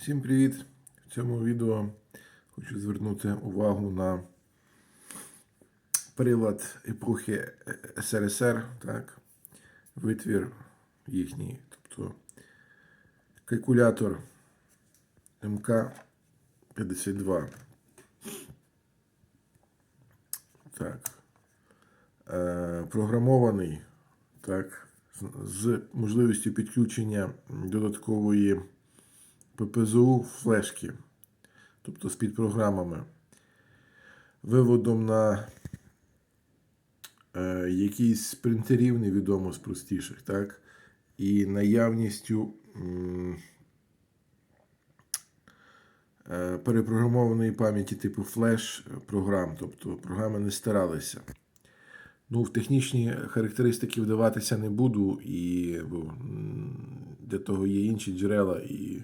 Всім привіт! В цьому відео хочу звернути увагу на прилад епохи СРСР, так, витвір їхній, тобто калькулятор МК-52. Так. Е, програмований так, з- можливістю підключення додаткової ППЗУ флешки, тобто з підпрограмами, виводом на е, якийсь з принтерів, невідомо з простіших, так? і наявністю е, перепрограмованої пам'яті типу флеш програм, тобто програми не старалися. Ну, в технічні характеристики вдаватися не буду, і для того є інші джерела, і,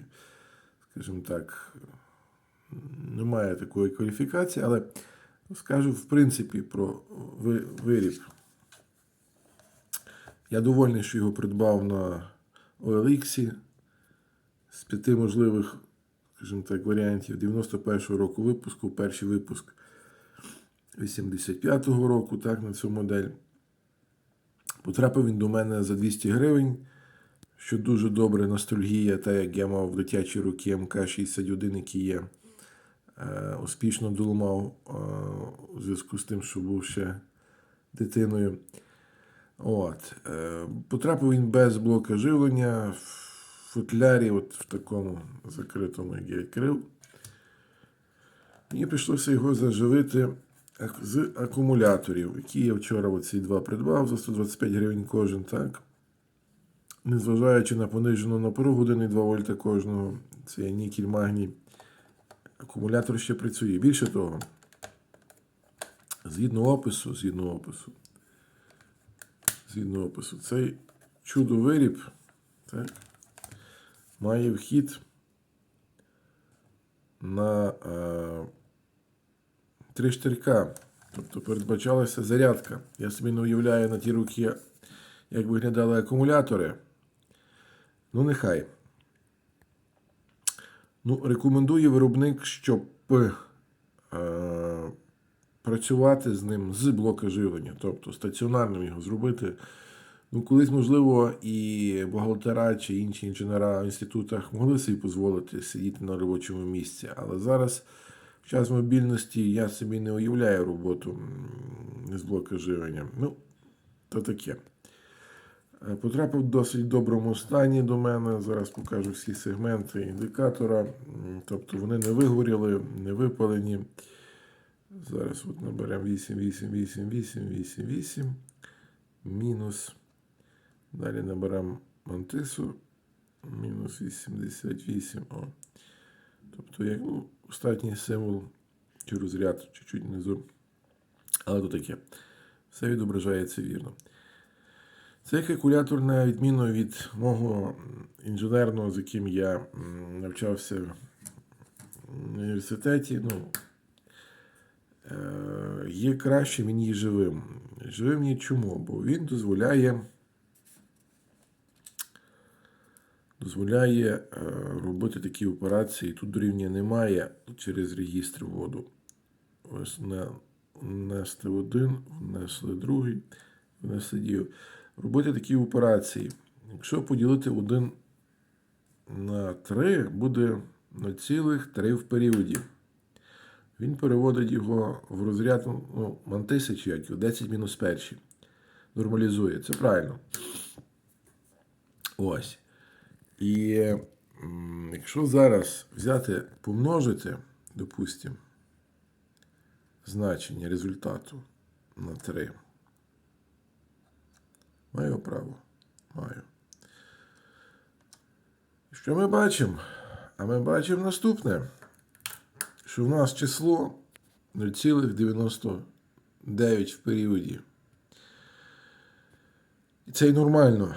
скажімо так, немає такої кваліфікації, але скажу в принципі про виріб. Я довольний, що його придбав на OLX з п'яти можливих, скажімо так, варіантів 91-го року випуску, перший випуск 85-го року, так, на цю модель. Потрапив він до мене за 200 гривень, що дуже добре, ностальгія, та як я мав в дитячі роки МК-61, який я е, успішно доламав е, у зв'язку з тим, що був ще дитиною. От. Е, потрапив він без блока живлення в футлярі, от в такому закритому, як я відкрив. Мені прийшлося його заживити з акумуляторів, які я вчора оці два придбав за 125 гривень кожен, так. Незважаючи на понижену напругу 1,2 вольта кожного, це є нікель магній. Акумулятор ще працює. Більше того, згідно опису, згідно опису, згідно опису, цей чудо-виріб так, має вхід на е, три штирка. Тобто передбачалася зарядка. Я собі не уявляю на ті руки, як виглядали акумулятори. Ну, нехай. Ну, рекомендує виробник, щоб е, працювати з ним з блока живлення, тобто стаціонарним його зробити. Ну, колись, можливо, і бухгалтера чи інші інженера в інститутах могли собі дозволити сидіти на робочому місці. Але зараз, в час мобільності, я собі не уявляю роботу з блока живлення. Ну, то таке. Е, Потрапив в досить доброму стані до мене. Зараз покажу всі сегменти індикатора. Тобто вони не вигоріли, не випалені. Зараз от наберемо 8, 8, 8, 8, 8, 8. Мінус. Далі наберемо мантису. Мінус 88. О. Тобто, як ну, остатній символ чи розряд чуть-чуть внизу. Але то таке. Все відображається вірно. Цей калькулятор, на відміну від мого інженерного, з яким я навчався в університеті, ну, е, є кращим, він є живим. Живим є чому? Бо він дозволяє, дозволяє е, робити такі операції. Тут дорівняння немає через регістр вводу. Ось на внести один, внесли другий, внесли дію. Робити такі операції. Якщо поділити 1 на 3, буде на цілих 3 в періоді. Він переводить його в розряд ну, мантиси чи як його, 10 мінус перші. Нормалізує. Це правильно. Ось. І якщо зараз взяти, помножити, допустимо, значення результату на 3. Маю право. Маю. Що ми бачимо? А ми бачимо наступне, що в нас число 0,99 в періоді. І це й нормально.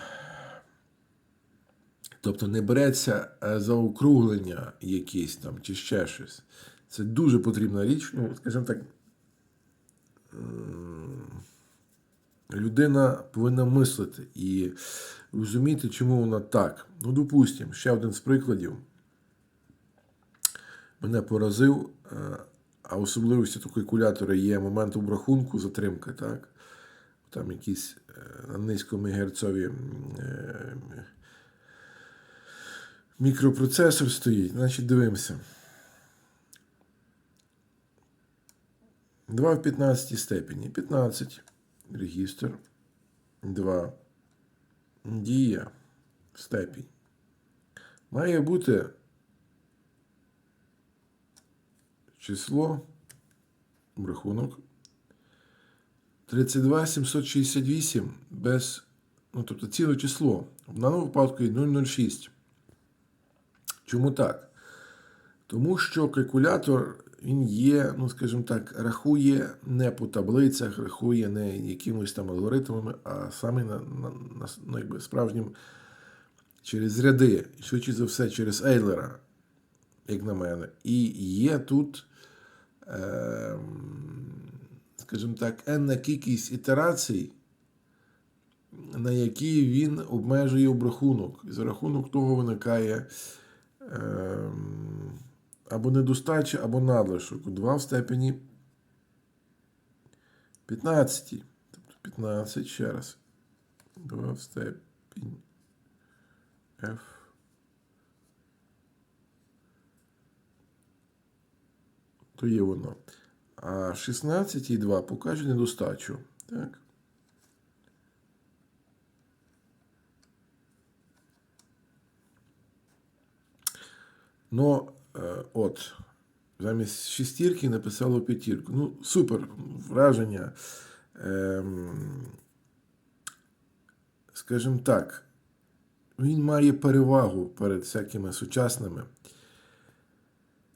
Тобто не береться е, заокруглення якісь там чи ще щось. Це дуже потрібна річ. Ну, скажімо так, людина повинна мислити і розуміти, чому вона так. Ну, допустимо, ще один з прикладів. мене поразив. Е, А особливістю калькулятора є момент обрахунку, затримка, так? Там якісь е, на низькому герцові м, е, мікропроцесор стоїть. Значить, дивимося. 2 в 15 степені. 15. Регістр. 2. Дія. Степінь. Має бути число. Рахунок. 32 768 без. Ну, тобто ціле число. В даному випадку є 006. Чому так? Тому що калькулятор він є, ну скажімо так, рахує не по таблицях, рахує не якимось там алгоритмами, а саме на, на, на ну, якби справжнім через ряди, швидше за все через Ейлера, як на мене. І є тут, е, скажімо так, енна кількість ітерацій, на які він обмежує обрахунок. І за рахунок того виникає. Е, або недостача, або надлишок. 2 в степені 15. Тобто 15 ще раз. 2 в степені F. То є воно. А 16 і 2 покаже недостачу. Так. Но от, замість шестірки написало п'ятірку. Ну, супер враження. Ем, скажімо так, він має перевагу перед всякими сучасними.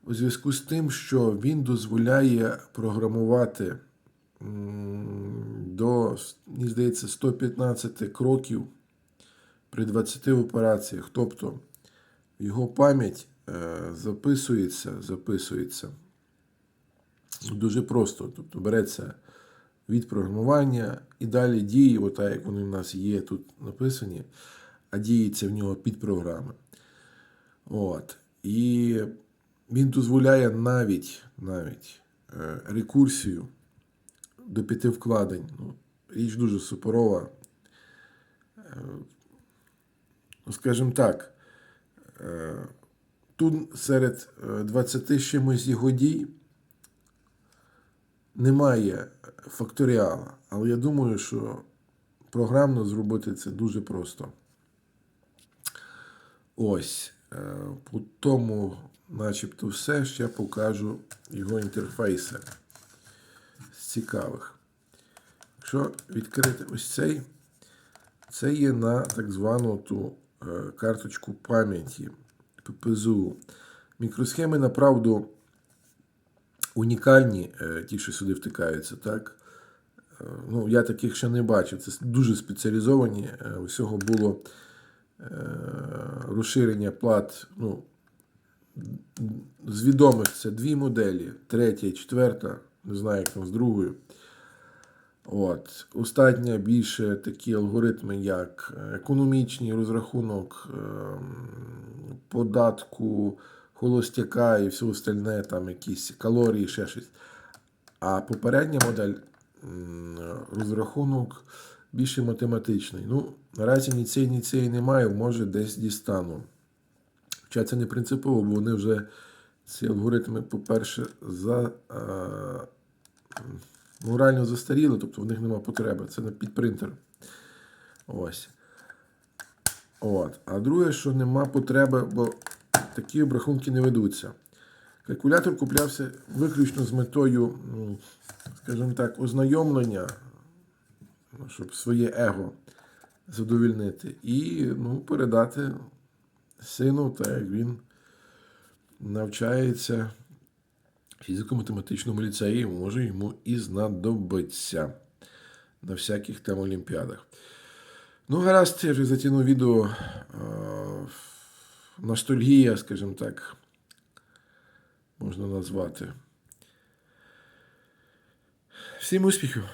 У зв'язку з тим, що він дозволяє програмувати до, мені здається, 115 кроків при 20 операціях. Тобто його пам'ять е, записується, записується дуже просто. Тобто береться від програмування і далі дії, ота, як вони в нас є тут написані, а діється в нього під програми. От. І він дозволяє навіть, навіть е, рекурсію до п'яти вкладень. Ну, річ дуже суперова. Е, ну, скажімо так, е, тут серед е, 20 чимось його дій немає факторіала. Але я думаю, що програмно зробити це дуже просто. Ось. е, По тому, начебто, все. Ще покажу його інтерфейси з цікавих. Якщо відкрити ось цей, це є на так звану ту е, карточку пам'яті ППЗУ. Мікросхеми, направду, унікальні, е, ті, що сюди втикаються, так? Е, Ну, я таких ще не бачив. Це дуже спеціалізовані. Е, Усього було розширення плат. Ну, з відомих це дві моделі, третя і четверта, не знаю, як там з другою. От. Остання більше такі алгоритми, як економічний розрахунок ем, податку, холостяка і все остальне, там якісь калорії, ще щось. А попередня модель розрахунок більше математичний. Ну, наразі ні цей, ні цей немає, може десь дістану. Хоча це не принципово, бо вони вже ці алгоритми, по-перше, за, ну, застаріли, тобто в них немає потреби. Це на підпринтер. Ось. От. А друге, що нема потреби, бо такі обрахунки не ведуться. Калькулятор куплявся виключно з метою, скажімо так, ознайомлення, ну, щоб своє его задовільнити, і ну, передати сину, так як він навчається фізико-математичному ліцеї, може йому і знадобиться на всяких там олімпіадах. Ну, гаразд, я вже затягнув відео. е, Ностальгія, скажімо так, можна назвати. Всім успіхів!